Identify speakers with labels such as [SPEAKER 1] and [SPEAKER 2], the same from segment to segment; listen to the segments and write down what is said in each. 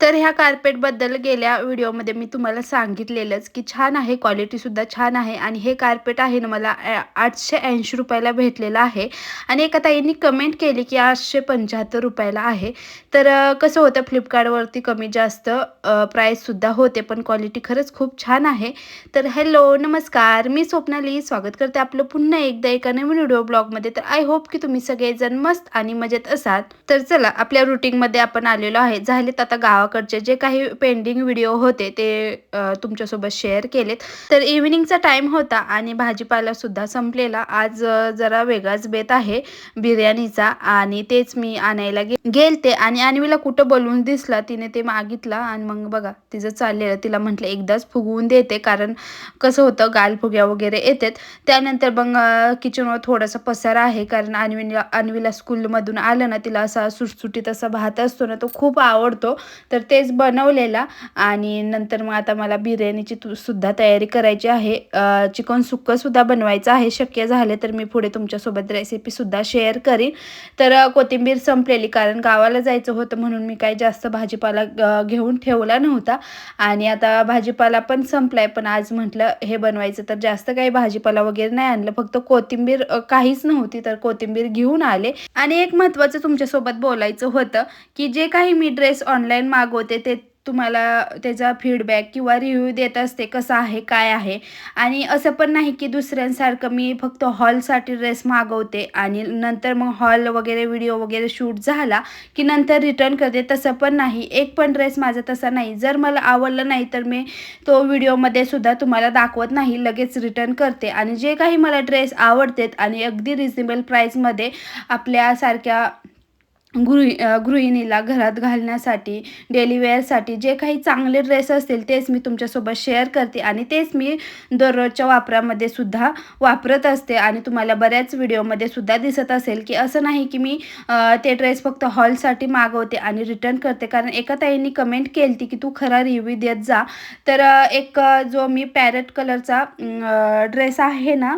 [SPEAKER 1] तर ह्या कार्पेटबद्दल गेल्या व्हिडिओमध्ये मी तुम्हाला सांगितलेलंच की छान आहे क्वालिटीसुद्धा छान आहे आणि हे कार्पेट आहे ना मला आठशे ऐंशी रुपयाला भेटलेलं आहे. आणि एका ताईंनी कमेंट केली की आठशे पंच्याहत्तर रुपयाला आहे. तर कसं होतं फ्लिपकार्टवरती कमी जास्त प्राईससुद्धा होते पण क्वालिटी खरंच खूप छान आहे. तर हॅलो नमस्कार. मी स्वप्नाली स्वागत करते आपलं पुन्हा एकदा एका नवीन व्हिडिओ ब्लॉगमध्ये तर आय होप की तुम्ही सगळेजण मस्त आणि मजेत असाल. तर चला आपल्या रुटीनमध्ये आपण आलेलो आहे. झालेत आता गावाकडचे जे काही पेंडिंग व्हिडिओ होते ते तुमच्यासोबत शेअर केलेत. तर इव्हिनिंगचा टाईम होता आणि भाजीपाला सुद्धा संपलेला. आज जरा वेगळाच बेत आहे बिर्याणीचा. आणि तेच मी आणायला गे गेलते. आणि अन्वीला कुठं बोलवून दिसला तिने ते मागितला. आणि मग बघा तिचं चाललेलं. तिला म्हटलं एकदाच फुगवून देते. कारण कसं होतं गालफुग्या वगैरे येतात. त्यानंतर मग किचनवर थोडासा पसारा आहे. कारण अन्वीला अन्वीला स्कूलमधून आलं ना तिला असा सुटसुटीत असा भात असतो ना तो खूप आवडतो. तर तर तेच बनवलेला. आणि नंतर मग आता मला बिर्याणीची तु- सुद्धा तयारी करायची आहे. चिकन सुक्कंसुद्धा बनवायचं आहे. शक्य झाले तर मी पुढे तुमच्यासोबत रेसिपीसुद्धा शेअर करीन. तर कोथिंबीर संपलेली. कारण गावाला जायचं होतं म्हणून मी काही जास्त भाजीपाला घेऊन ठेवला नव्हता. आणि आता भाजीपाला पण संपलाय. पण आज म्हटलं हे बनवायचं तर जास्त काही भाजीपाला वगैरे नाही आणलं. फक्त कोथिंबीर काहीच नव्हती तर कोथिंबीर घेऊन आले. आणि एक महत्त्वाचं तुमच्यासोबत बोलायचं होतं की जे काही मी ड्रेस ऑनलाईन मागवते ते तुम्हाला त्याचा फीडबॅक किंवा रिव्ह्यू देत असते कसं आहे काय आहे. आणि असं पण नाही की दुसऱ्यांसारखं मी फक्त हॉलसाठी ड्रेस मागवते आणि नंतर मग हॉल वगैरे व्हिडिओ वगैरे शूट झाला की नंतर रिटर्न करते तसं पण नाही. एक पण ड्रेस माझा तसा नाही. जर मला आवडलं नाही तर मी तो व्हिडिओमध्ये सुद्धा तुम्हाला दाखवत नाही लगेच रिटर्न करते. आणि जे काही मला ड्रेस आवडतात आणि अगदी रिजनेबल प्राईसमध्ये आपल्यासारख्या गृहि गृहिणीला घरात घालण्यासाठी डेली वेअरसाठी जे काही चांगले ड्रेस असतील तेच मी तुमच्यासोबत शेअर करते आणि तेच मी दररोजच्या वापरामध्ये सुद्धा वापरत असते आणि तुम्हाला बऱ्याच व्हिडिओमध्ये सुद्धा दिसत असेल की असं नाही की मी ते ड्रेस फक्त हॉलसाठी मागवते आणि रिटर्न करते. कारण एका ताईंनी कमेंट केली की तू खरा रिव्ह्यू देत जा. तर एक जो मी पॅरेट कलरचा ड्रेस आहे ना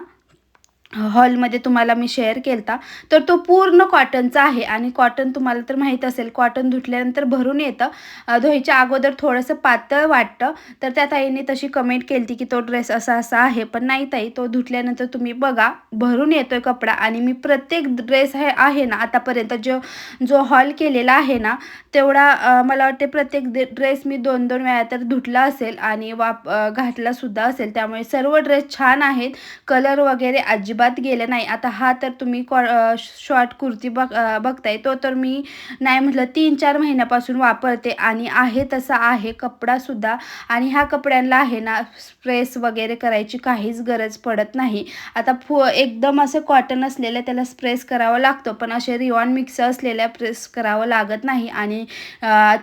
[SPEAKER 1] हॉलमध्ये तुम्हाला मी शेअर केलता. तर तो पूर्ण कॉटनचा आहे आणि कॉटन तुम्हाला तर माहीत असेल कॉटन धुतल्यानंतर भरून येतं. धुईच्या धुवायच्या अगोदर थोडंसं पातळ वाटतं. तर त्या ताईने तशी कमेंट केली की तो ड्रेस असा असा आहे. पण नाही ताई तो धुतल्यानंतर तुम्ही बघा भरून येतोय कपडा आणि मी प्रत्येक ड्रेस हे आहे ना आतापर्यंत जो जो हॉल केलेला आहे ना तेवढा मला वाटते प्रत्येक ड्रेस मी दोन दोन वेळा तर धुतला असेल आणि वाप घातलासुद्धा असेल. त्यामुळे सर्व ड्रेस छान आहेत. कलर वगैरे अजिबात गेलं नाही. आता हा तर तुम्ही कॉ शॉर्ट कुर्ती बघ बघताय तो तर मी नाही म्हटलं तीन चार महिन्यापासून वापरते आणि आहे तसा आहे कपडासुद्धा आणि ह्या कपड्यांना आहे ना स्प्रेस वगैरे करायची काहीच गरज पडत नाही. आता फु एकदम असं कॉटन असलेलं त्याला स्प्रेस करावं लागतं पण असे रिवॉन मिक्स असलेल्या प्रेस करावं लागत नाही आणि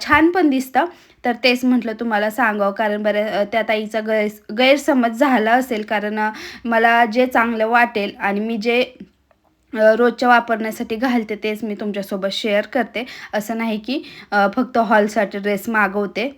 [SPEAKER 1] छान पण दिसतं. तर तेच म्हटलं तुम्हाला सांगावं कारण बऱ्या त्या ताईचा गैर गैरसमज झाला असेल कारण मला जे चांगलं वाटेल आणि मी जे रोजच्या वापरण्यासाठी घालते तेच मी तुमच्यासोबत शेअर करते. असं नाही की फक्त हॉलसाठी ड्रेस मागवते.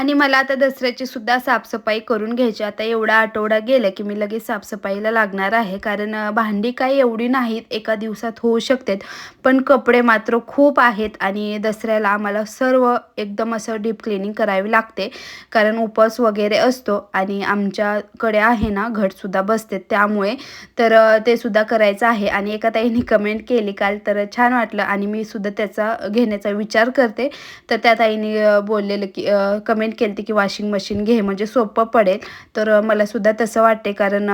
[SPEAKER 1] आणि मला आता दसऱ्याची सुद्धा साफसफाई करून घ्यायची. आता एवढा आठवडा गेला की मी लगेच साफसफाईला लागणार आहे. कारण भांडी काही एवढी नाहीत एका दिवसात होऊ शकतात. पण कपडे मात्र खूप आहेत आणि दसऱ्याला आम्हाला सर्व एकदम असं डीप क्लिनिंग करावी लागते. कारण उपवास वगैरे असतो आणि आमच्याकडे आहे ना घटसुद्धा बसते. त्यामुळे तर ते सुद्धा करायचं आहे. आणि एका ताईने कमेंट केली काल तर छान वाटलं. आणि मी सुद्धा त्याचा घेण्याचा विचार करते. तर त्या ताईने बोललेलं की कमेंट केली की वॉशिंग मशीन घे म्हणजे सोपं पडेल. तर मलासुद्धा मला सुद्धा तसं वाटते कारण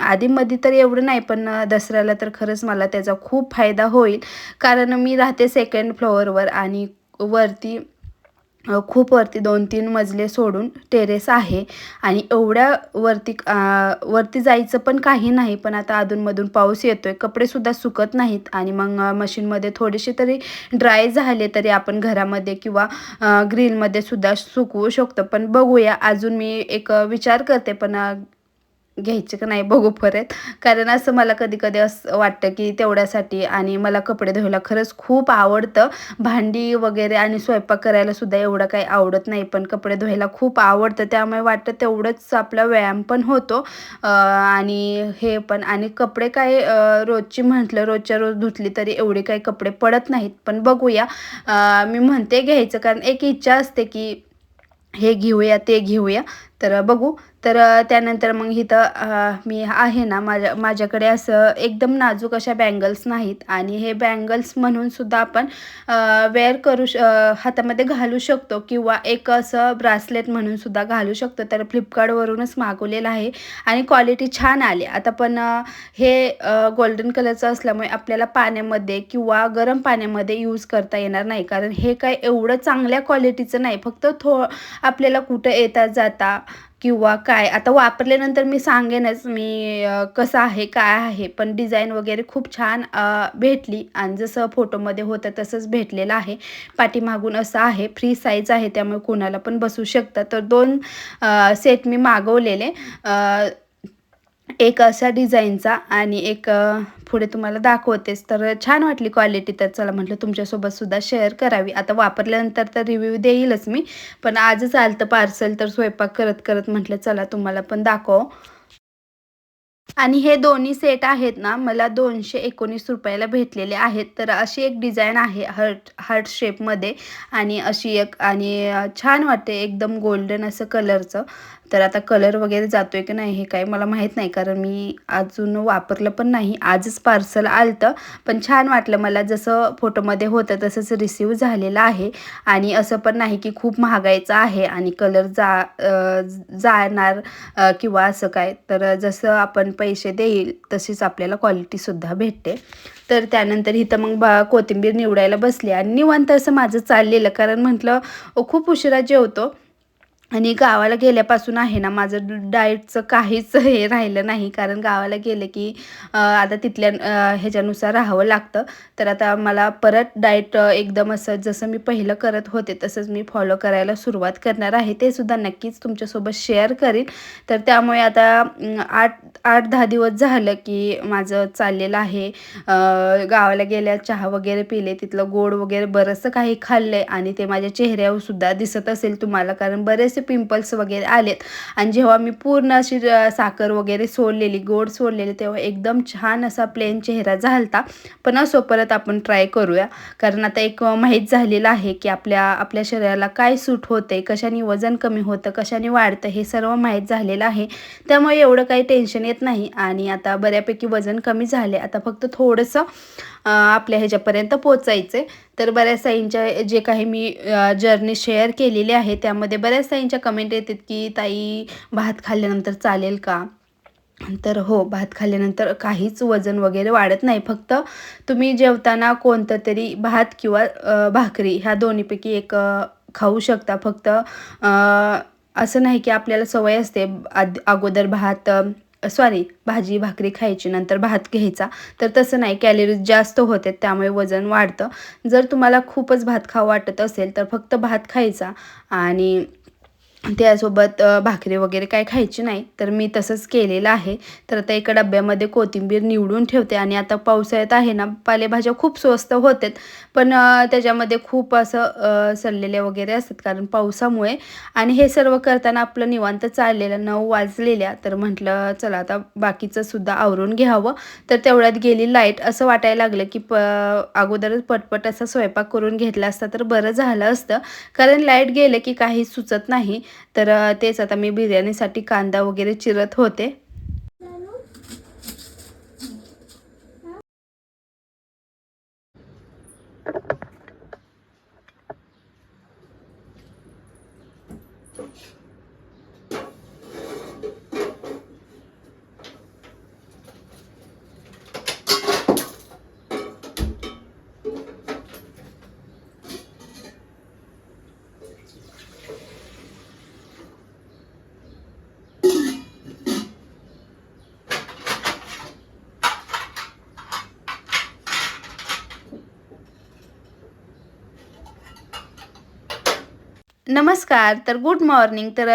[SPEAKER 1] आधीमध्ये तर एवढं नाही पण दसऱ्याला तर खरंच मला त्याचा खूप फायदा होईल. कारण मी राहते सेकंड फ्लोअरवर आणि वरती खूप वरती दोन तीन मजले सोडून टेरेस आहे. आणि एवढ्या वरती वरती जायचं पण काही नाही पण आता अधूनमधून पाऊस येतो आहे कपडेसुद्धा सुकत नाहीत आणि मग मशीनमध्ये थोडेसे तरी ड्राय झाले तरी आपण घरामध्ये किंवा ग्रीलमध्ये सुद्धा सुकवू शकतो. पण बघूया अजून मी एक विचार करते. पण घ्यायचे का नाही बघू परत. कारण असं मला कधी कधी असं वाटतं की तेवढ्यासाठी आणि मला कपडे धुवायला खरंच खूप आवडतं. भांडी वगैरे आणि स्वयंपाक करायला सुद्धा एवढं काही आवडत नाही पण कपडे धुवायला खूप आवडतं. त्यामुळे वाटतं तेवढंच आपला व्यायाम पण होतो. आणि हे पण आणि कपडे काय रोजची म्हटलं रोजच्या रोज धुतली तरी एवढे काही कपडे पडत नाहीत. पण बघूया. मी म्हणते घ्यायचं कारण एक इच्छा असते की हे घेऊया ते घेऊया. तर बघू. तर त्यानंतर मग इथं मी आहे ना माझ्या माझ्याकडे असं एकदम नाजूक अशा बँगल्स नाहीत. आणि हे बँगल्स म्हणून सुद्धा आपण वेअर करू श हातामध्ये घालू शकतो किंवा एक असं ब्रासलेट म्हणून सुद्धा घालू शकतो. तर फ्लिपकार्टवरूनच मागवलेलं आहे आणि क्वालिटी छान आली. आता पण हे गोल्डन कलरचं असल्यामुळे आपल्याला पाण्यामध्ये किंवा गरम पाण्यामध्ये यूज करता येणार नाही. कारण हे काय एवढं चांगल्या क्वालिटीचं नाही. फक्त थो आपल्याला कुठं येता जाता किंवा काय? आता वापरल्यानंतर मी सांगेनच मी कसं आहे काय आहे. पण डिझाईन वगैरे खूप छान भेटली. आणि जसं फोटोमध्ये होतं तसंच भेटलेलं आहे. पाठीमागून असं आहे. फ्री साईज आहे त्यामुळे कोणाला पण बसू शकतं. तर दोन सेट मी मागवलेले. एक अशा डिझाईनचा आणि एक पुढे तुम्हाला दाखवतेच तर छान वाटली क्वालिटी. तर चला म्हटलं तुमच्यासोबत सुद्धा शेअर करावी. आता वापरल्यानंतर तर रिव्ह्यू देईलच मी. पण आजच आलं तर पार्सल तर स्वयंपाक करत करत म्हटलं चला तुम्हाला पण दाखव. आणि हे दोन्ही सेट आहेत ना मला दोनशे एकोणीस रुपयाला भेटलेले आहेत. तर अशी एक डिझाईन आहे हर्ट हार्ट शेपमध्ये आणि अशी एक आणि छान वाटते एकदम गोल्डन असं कलरचं तर आता कलर वगैरे जातो आहे की नाही हे काही मला माहीत नाही कारण मी अजून वापरलं पण नाही. आजच पार्सल आलतं पण छान वाटलं मला जसं फोटोमध्ये होतं तसंच रिसीव झालेलं आहे. आणि असं पण नाही की खूप महागायचं आहे आणि कलर जा जाणार किंवा असं काय. तर जसं आपण पैसे देईल तशीच आपल्याला क्वालिटीसुद्धा भेटते. तर त्यानंतर इथं मग बा कोथिंबीर निवडायला बसली. आणि निवांत असं माझं चाललेलं कारण म्हटलं खूप उशिरा जेवतो. आणि गावाला गेल्यापासून आहे ना माझं डाएटचं काहीच हे राहिलं नाही. कारण गावाला गेलं की आता तिथल्या ह्याच्यानुसार राहावं लागतं. तर आता मला परत डाएट एकदम असं जसं मी पहिलं करत होते तसंच मी फॉलो करायला सुरुवात करणार आहे. ते सुद्धा नक्कीच तुमच्यासोबत शेअर करीन. तर त्यामुळे आता आठ आठ दहा दिवस झालं की माझं चाललेलं आहे. गावाला गेल्या चहा वगैरे पिले तिथलं गोड वगैरे बरंचसं काही खाल्लं आणि ते माझ्या चेहऱ्यावर सुद्धा दिसत असेल तुम्हाला. कारण बरेचसे पिंपल्स वगैरे आलेत. आणि जेव्हा मी पूर्ण अशी साखर वगैरे सोडलेली गोड सोडलेली तेव्हा एकदम छान असा प्लेन चेहरा झालता. पण असो परत आपण ट्राय करूया. कारण आता एक माहीत झालेलं आहे की आपल्या आपल्या शरीराला काय सूट होते कशाने वजन कमी होतं कशाने वाढतं हे सर्व माहीत झालेलं आहे. त्यामुळे एवढं काही टेन्शन येत नाही. आणि आता बऱ्यापैकी वजन कमी झाले आता फक्त थोडंसं आपल्या ह्याच्यापर्यंत पोचायचं. आहे तर बऱ्याच साईंच्या जे काही मी जर्नी शेअर केलेली आहे त्यामध्ये बऱ्याच साईंच्या कमेंट येतात की ताई भात खाल्ल्यानंतर चालेल का? तर हो भात खाल्ल्यानंतर काहीच वजन वगैरे वाढत नाही. फक्त तुम्ही जेवताना कोणतं तरी भात किंवा भाकरी ह्या दोन्हीपैकी एक खाऊ शकता. फक्त असं नाही की आपल्याला सवय असते. आद अगोदर भात सॉरी भाजी भाकरी खायची नंतर भात घ्यायचा. तर तसं नाही कॅलरीज जास्त होते त्यामुळे वजन वाढतं. जर तुम्हाला खूपच भात खावं वाटत असेल तर फक्त भात खायचा. आणि त्यासोबत भाकरी वगैरे काय खायची नाही तर मी तसंच केलेलं आहे. तर आता एका डब्यामध्ये कोथिंबीर निवडून ठेवते आणि आता पावसाळ्यात आहे ना पालेभाज्या खूप स्वस्त होतात. पण त्याच्यामध्ये खूप असं अ, वगैरे असतात कारण पावसामुळे. आणि हे सर्व करताना आपलं निवांत चाललेलं नऊ वाजलेल्या तर म्हटलं चला आता बाकीचं सुद्धा आवरून घ्यावं. तर तेवढ्यात गेली लाइट. असं वाटायला लागलं की प अगोदरच पटपट असा स्वयंपाक करून घेतला असता तर बरं झालं असतं. कारण लाइट गेलं की काही सुचत नाही. तर तेच आता मी बिर्याणीसाठी कांदा वगैरे चिरत होते. नमस्कार तर गुड मॉर्निंग तर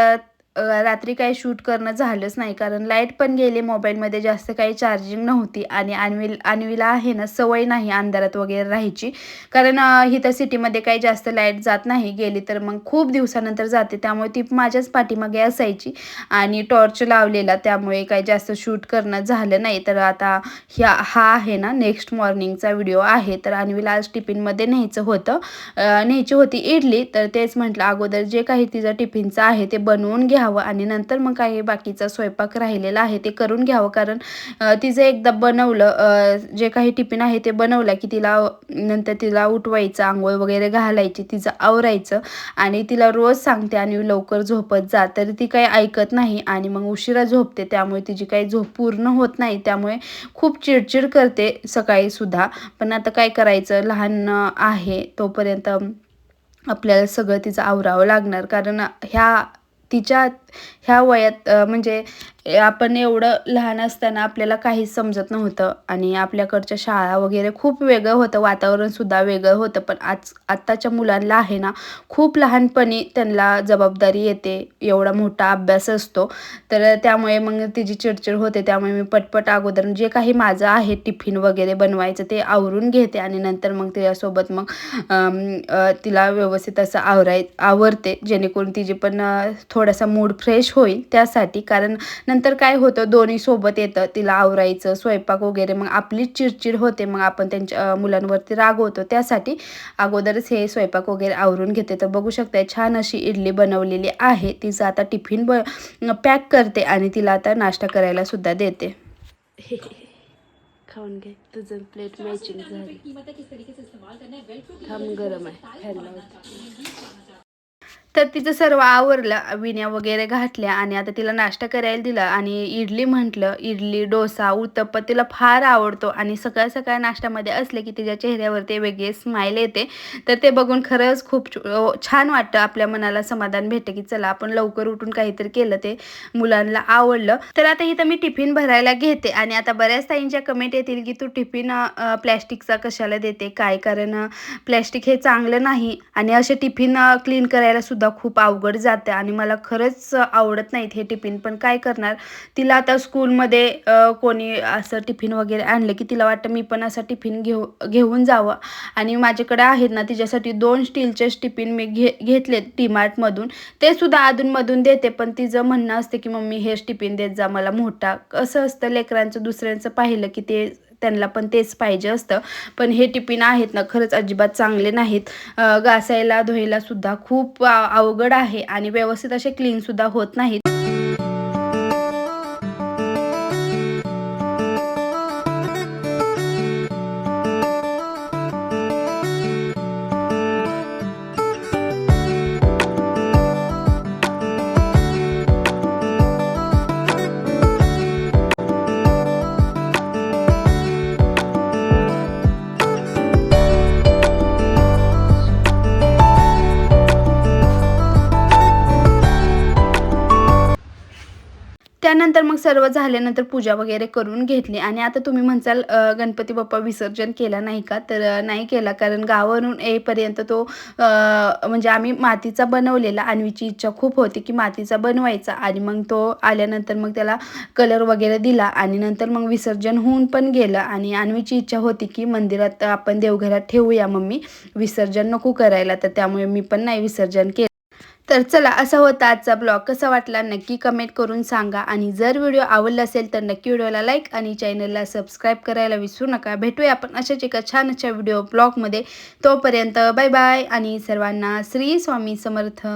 [SPEAKER 1] रात्री काही शूट करणं झालंच नाही. कारण लाइट पण गेली मोबाईलमध्ये जास्त काही चार्जिंग नव्हती. आणि अन्विल अन्वीला आहे ना सवय नाही अंधारात वगैरे राहायची. कारण इथं सिटीमध्ये काही जास्त लाइट जात नाही. गेली तर मग खूप दिवसानंतर जाते. त्यामुळे ती माझ्याच पाठीमागे असायची. आणि टॉर्च लावलेला त्यामुळे काही जास्त शूट करणं झालं नाही. तर आता ह्या हा आहे ना नेक्स्ट मॉर्निंगचा व्हिडिओ आहे. तर अन्वीला आज टिफिनमध्ये न्यायचं होतं. न्यायची होती इडली. तर तेच म्हटलं अगोदर जे काही तिचं टिफिनचं आहे ते बनवून घ्या. घ्यावं आणि नंतर मग काही बाकीचा स्वयंपाक राहिलेला आहे ते करून घ्यावं. कारण तिचं एकदा बनवलं जे काही टिफिन आहे ते बनवलं की तिला नंतर तिला उठवायचं आंघोळ वगैरे घालायची तिचं आवरायचं आणि तिला रोज सांगते आणि लवकर झोपत जा. तर ती काही ऐकत नाही आणि मग उशिरा झोपते. त्यामुळे तिची काही झोप पूर्ण होत नाही. त्यामुळे खूप चिडचिड करते सकाळीसुद्धा पण आता काय करायचं? लहान आहे तोपर्यंत आपल्याला सगळं तिचं आवरावं लागणार. कारण ह्या तिच्या ह्या वयात म्हणजे आपण एवढं लहान असताना आपल्याला काहीच समजत नव्हतं आणि आपल्याकडच्या शाळा वगैरे खूप वेगळं होतं वातावरणसुद्धा वेगळं होतं. पण आज आत्ताच्या मुलांना आहे ना खूप लहानपणी त्यांना जबाबदारी येते एवढा मोठा अभ्यास असतो. तर त्यामुळे मग तिची चिडचिड होते त्यामुळे मी पटपट अगोदर जे काही माझं आहे टिफिन वगैरे बनवायचं ते आवरून घेते आणि नंतर मग तिच्यासोबत मग तिला व्यवस्थित असं आवराय आवरते जेणेकरून तिची पण थोडासा मूड फ्रेश होईल त्यासाठी. कारण नंतर काय होतं दोन्ही सोबत येतं तिला आवरायचं स्वयंपाक वगैरे मग आपलीच चिडचिड होते मग आपण त्यांच्या मुलांवरती रागवतो त्यासाठी अगोदरच हे स्वयंपाक वगैरे आवरून घेते. तर बघू शकताय छान अशी इडली बनवलेली आहे. तिचं आता टिफिन ब पॅक करते आणि तिला आता नाश्ता करायला सुद्धा देते. खाऊन घे. तुझं प्लेट मॅचिंग झाली. थांब गरम आहे. तर तिचं सर्व आवरलं विण्या वगैरे घातल्या आणि आता तिला नाश्ता करायला दिला आणि इडली म्हटलं इडली डोसा उत्तप्पा तिला फार आवडतो आणि सकाळ सकाळ नाश्त्यामध्ये असले की तिच्या चेहऱ्यावरती वेगळे स्माईल येते. तर ते बघून खरंच खूप छान वाटतं आपल्या मनाला समाधान भेटतं की चला आपण लवकर उठून काहीतरी केलं ते मुलांना आवडलं. तर आता इथं मी टिफिन भरायला घेते आणि आता बऱ्याच ताईंच्या कमेंट येतील की तू टिफिन प्लॅस्टिकचा कशाला देते? काय? कारण प्लॅस्टिक हे चांगलं नाही आणि असे टिफिन क्लीन करायला सुद्धा सुद्धा खूप अवघड जाते आणि मला खरंच आवडत नाहीत हे टिफिन. पण काय करणार? तिला आता स्कूलमध्ये कोणी असं टिफिन वगैरे आणलं की तिला वाटतं मी पण असं टिफिन घेऊ घेऊन जावं. आणि माझ्याकडे आहेत ना तिच्यासाठी दोन स्टीलचेच टिफिन मी घे घेतले टीमार्टमधून ते सुद्धा अधूनमधून देते पण तिचं म्हणणं असते की मम्मी हेच टिफिन देत जा मला मोठा. कसं असतं लेकरांचं दुसऱ्यांचं पाहिलं की ते त्यांना पण तेच पाहिजे असतं. पण हे टिफिन आहेत ना खरंच अजिबात चांगले नाहीत. घासायला धुवायला सुद्धा खूप अवघड आहे आणि व्यवस्थित असे क्लीन सुद्धा होत नाहीत. त्यानंतर मग सर्व झाल्यानंतर पूजा वगैरे करून घेतली. आणि आता तुम्ही म्हणसाल गणपती बाप्पा विसर्जन केला नाही का? तर नाही केला. कारण गावावरून येईपर्यंत तो म्हणजे आम्ही मातीचा बनवलेला. अन्वीची इच्छा खूप होती की मातीचा बनवायचा. आणि मग तो आल्यानंतर मग त्याला कलर वगैरे दिला. आणि नंतर मग विसर्जन होऊन पण गेलं. आणि अन्वीची इच्छा होती की मंदिरात आपण देवघरात ठेवूया मम्मी. विसर्जन नको करायला. तर त्यामुळे मी पण नाही विसर्जन केलं. तर चला असा होता आजचा ब्लॉग. कसा वाटला नक्की कमेंट करून सांगा. आणि जर व्हिडिओ आवडला असेल तर नक्की व्हिडिओला लाईक आणि चॅनलला सबस्क्राईब करायला विसरू नका. भेटूया आपण अशाच एका छान अशा व्हिडिओ ब्लॉगमध्ये तोपर्यंत बाय बाय आणि सर्वांना श्री स्वामी समर्थ.